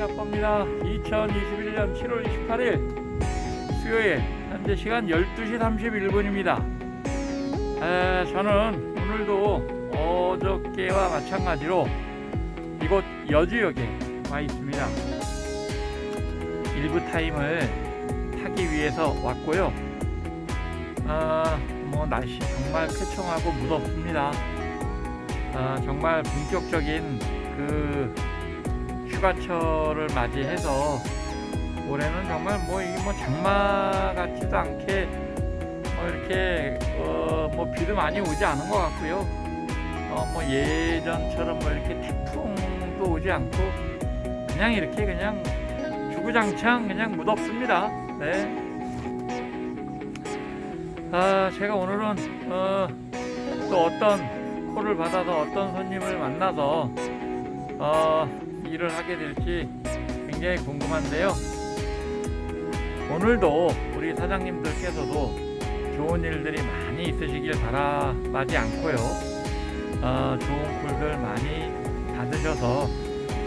아빠입니다. 2021년 7월 28일 수요일 현재 시간 12시 31분입니다. 저는 오늘도 어저께와 마찬가지로 이곳 여주역에 와 있습니다. 일부 타임을 타기 위해서 왔고요. 아, 뭐 날씨 정말 쾌청하고 무덥습니다. 아, 정말 본격적인 그 휴가철을 맞이해서 올해는 정말 뭐 이게 뭐 장마 같지도 않게 뭐 이렇게 어 뭐 비도 많이 오지 않은 것 같고요. 어 뭐 예전처럼 뭐 이렇게 태풍도 오지 않고 그냥 이렇게 그냥 주구장창 그냥 무덥습니다. 네. 아 제가 오늘은 어 또 어떤 콜을 받아서 어떤 손님을 만나서 어, 일을 하게 될지 굉장히 궁금한데요. 오늘도 우리 사장님들께서도 좋은 일들이 많이 있으시길 바라지 않고요. 어, 좋은 꿀들 많이 받으셔서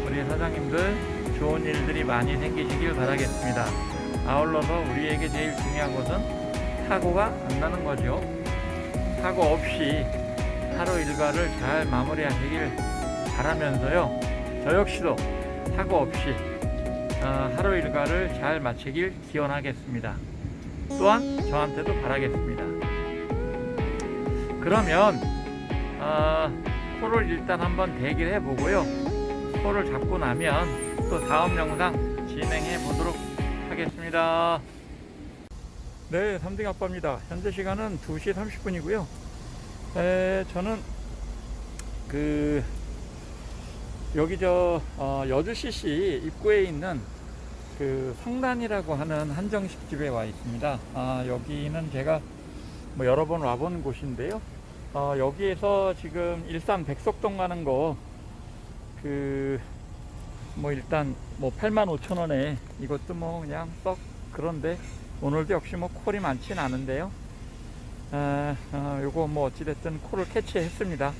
우리 사장님들 좋은 일들이 많이 생기시길 바라겠습니다. 아울러서 우리에게 제일 중요한 것은 사고가 안 나는 거죠. 사고 없이 하루 일과를 잘 마무리하시길 바라면서요. 저 역시도 사고 없이 어, 하루 일과를 잘 마치길 기원하겠습니다. 또한 저한테도 바라겠습니다. 그러면 어, 코를 일단 한번 대기를 해보고요. 코를 잡고 나면 또 다음 영상 진행해 보도록 하겠습니다. 네, 3등 아빠입니다. 현재 시간은 2시 30분이고요. 에, 저는 그 여기 저 어, 여주 CC 입구에 있는 그 성단이라고 하는 한정식 집에 와 있습니다. 아, 여기는 제가 뭐 여러 번 와본 곳인데요. 어, 여기에서 지금 일산 백석동 가는 거 그 뭐 일단 뭐 8만 5천 원에 이것도 뭐 그냥 썩 그런데 오늘도 역시 뭐 콜이 많진 않은데요. 아, 아, 요거 뭐 어찌됐든 콜을 캐치했습니다.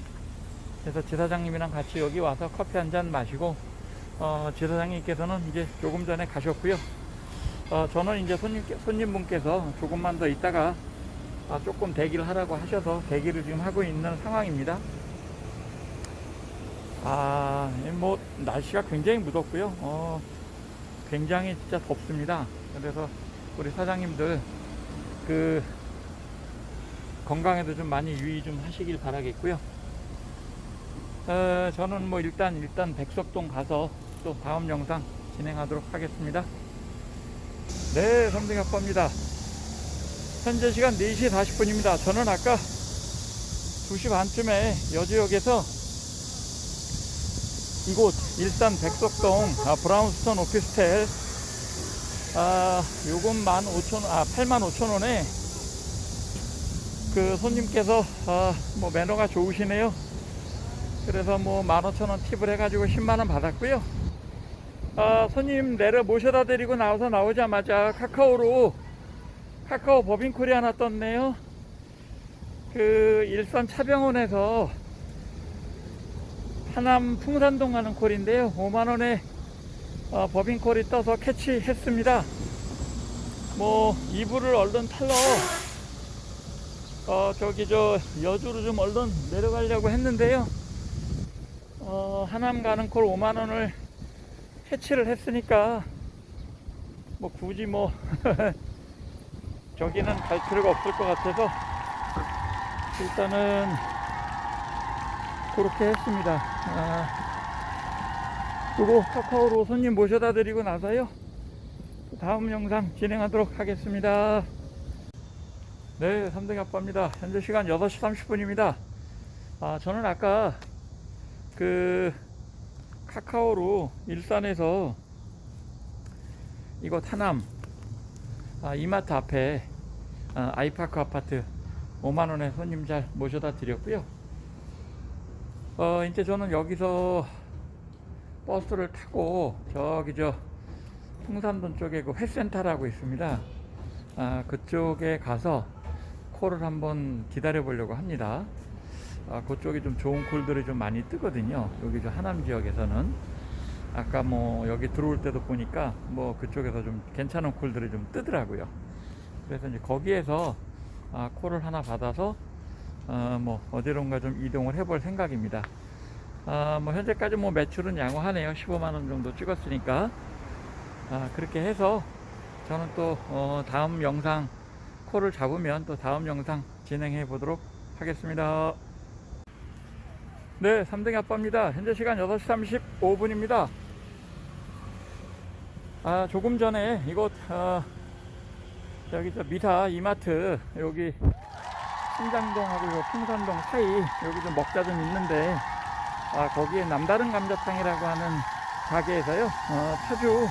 그래서 지사장님이랑 같이 여기 와서 커피 한 잔 마시고 어, 지사장님께서는 이제 조금 전에 가셨고요. 어, 저는 이제 손님 손님분께서 조금만 더 있다가 아, 조금 대기를 하라고 하셔서 대기를 지금 하고 있는 상황입니다. 아, 뭐 날씨가 굉장히 무덥고요. 어, 굉장히 진짜 덥습니다. 그래서 우리 사장님들 그 건강에도 좀 많이 유의 좀 하시길 바라겠고요. 어, 저는 뭐 일단 일단 백석동 가서 또 다음 영상 진행하도록 하겠습니다. 네, 삼등 아빠입니다. 현재 시간 4시 40분입니다. 저는 아까 2시 반쯤에 여주역에서 이곳 일산 백석동 아, 브라운스톤 오피스텔 아, 요금 15,000, 아, 85,000원에 그 손님께서 아, 뭐 매너가 좋으시네요. 그래서 뭐 15,000원 팁을 해가지고 10만원 받았고요. 아, 손님 내려 모셔다 드리고 나와서 나오자마자 카카오로 카카오 법인콜이 하나 떴네요. 그 일산 차병원에서 하남 풍산동 가는 콜인데요. 5만원에 어, 법인콜이 떠서 캐치했습니다. 뭐 이불을 얼른 탈러 어, 저기 저 여주로 좀 얼른 내려가려고 했는데요. 어, 하남 가는 콜 5만 원을 캐치를 했으니까 뭐 굳이 뭐 저기는 갈 필요가 없을 것 같아서 일단은 그렇게 했습니다. 아, 그리고 카카오로 손님 모셔다 드리고 나서요. 다음 영상 진행하도록 하겠습니다. 네, 3등 아빠입니다. 현재 시간 6시 30분입니다. 아, 저는 아까 그 카카오로 일산에서 이곳 하남 아, 이마트 앞에 아, 아이파크 아파트 5만원에 손님 잘 모셔다 드렸고요. 어, 이제 저는 여기서 버스를 타고 저기 저 풍산동 쪽에 그 회센터라고 있습니다. 아, 그쪽에 가서 콜을 한번 기다려 보려고 합니다. 아, 그쪽이 좀 좋은 콜들이 좀 많이 뜨거든요. 여기 저 하남 지역에서는. 아까 뭐 여기 들어올 때도 보니까 뭐 그쪽에서 좀 괜찮은 콜들이 좀 뜨더라고요. 그래서 이제 거기에서 아, 콜을 하나 받아서 어, 뭐 어디론가 좀 이동을 해볼 생각입니다. 아, 뭐 현재까지 뭐 매출은 양호하네요. 15만 원 정도 찍었으니까 아, 그렇게 해서 저는 또 어, 다음 영상 콜을 잡으면 또 다음 영상 진행해 보도록 하겠습니다. 네, 3등의 아빠입니다. 현재 시간 6시 35분입니다. 아, 조금 전에 이곳 아, 여기 저 미사 이마트 여기 신장동하고 요 풍산동 사이 여기 좀 먹자 좀 있는데 아, 거기에 남다른 감자탕이라고 하는 가게에서요 어, 파주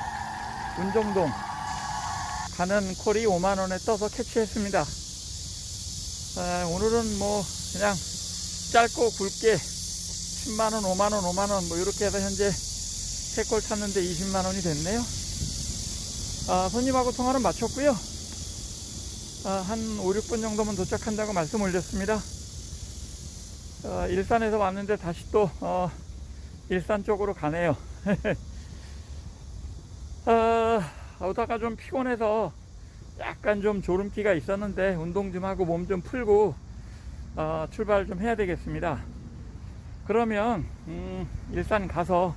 운정동 가는 콜이 5만 원에 떠서 캐치했습니다. 아, 오늘은 뭐 그냥 짧고 굵게 10만 원, 5만 원, 5만 원 뭐 이렇게 해서 현재 세콜 탔는데 20만 원이 됐네요. 아, 손님하고 통화는 마쳤고요. 아, 한 5, 6분 정도면 도착한다고 말씀 올렸습니다. 어, 일산에서 왔는데 다시 또 어, 일산 쪽으로 가네요. 아, 오다가 좀 피곤해서 약간 좀 졸음기가 있었는데 운동 좀 하고 몸 좀 풀고 어, 출발 좀 해야 되겠습니다. 그러면 음, 일산 가서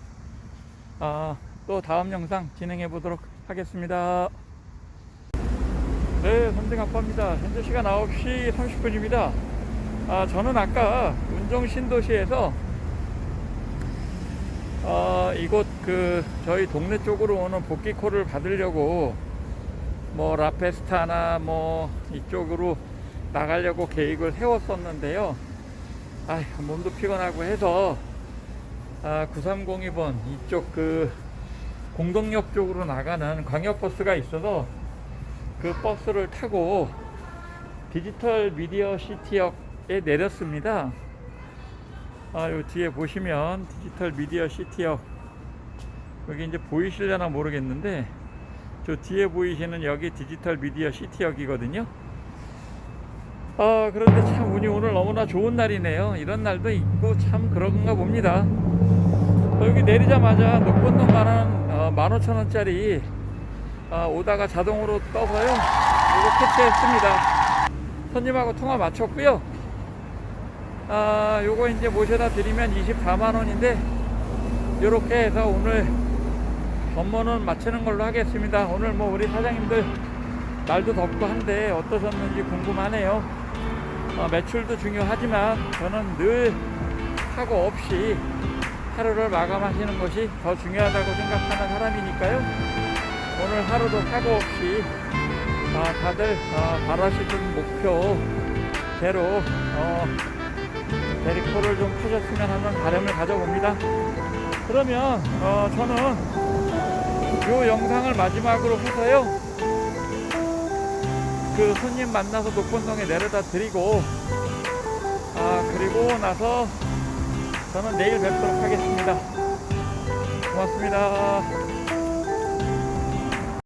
어, 또 다음 영상 진행해 보도록 하겠습니다. 네, 선생 아빠입니다. 현재 시간 9시 30분입니다. 아, 저는 아까 운정 신도시에서 어, 이곳 그 저희 동네 쪽으로 오는 복귀콜을 받으려고 뭐 라페스타나 뭐 이쪽으로 나가려고 계획을 세웠었는데요. 아, 몸도 피곤하고 해서 아, 9302번 이쪽 그 공동역 쪽으로 나가는 광역버스가 있어서 그 버스를 타고 디지털 미디어 시티역에 내렸습니다. 아, 요 뒤에 보시면 디지털 미디어 시티역 여기 이제 보이실려나 모르겠는데 저 뒤에 보이시는 여기 디지털 미디어 시티역이거든요. 아, 그런데 참 운이 오늘 너무나 좋은 날이네요. 이런 날도 있고 참 그런가 봅니다. 어, 여기 내리자마자 녹번동 만원, 어, 15,000원짜리 아, 오다가 자동으로 떠서요. 이거 캐치했습니다. 손님하고 통화 마쳤고요. 아, 요거 이제 모셔다 드리면 24만 원인데 요렇게 해서 오늘 업무는 마치는 걸로 하겠습니다. 오늘 뭐 우리 사장님들 날도 덥고 한데 어떠셨는지 궁금하네요. 어, 매출도 중요하지만 저는 늘 사고 없이 하루를 마감하시는 것이 더 중요하다고 생각하는 사람이니까요. 오늘 하루도 사고 없이 아, 다들 아, 바라시는 목표대로 어, 대리코를 좀 펴셨으면 하는 바람을 가져봅니다. 그러면 어, 저는 이 영상을 마지막으로 해서요. 그 손님 만나서 녹본동에 내려다 드리고 아 그리고 나서 저는 내일 뵙도록 하겠습니다. 고맙습니다.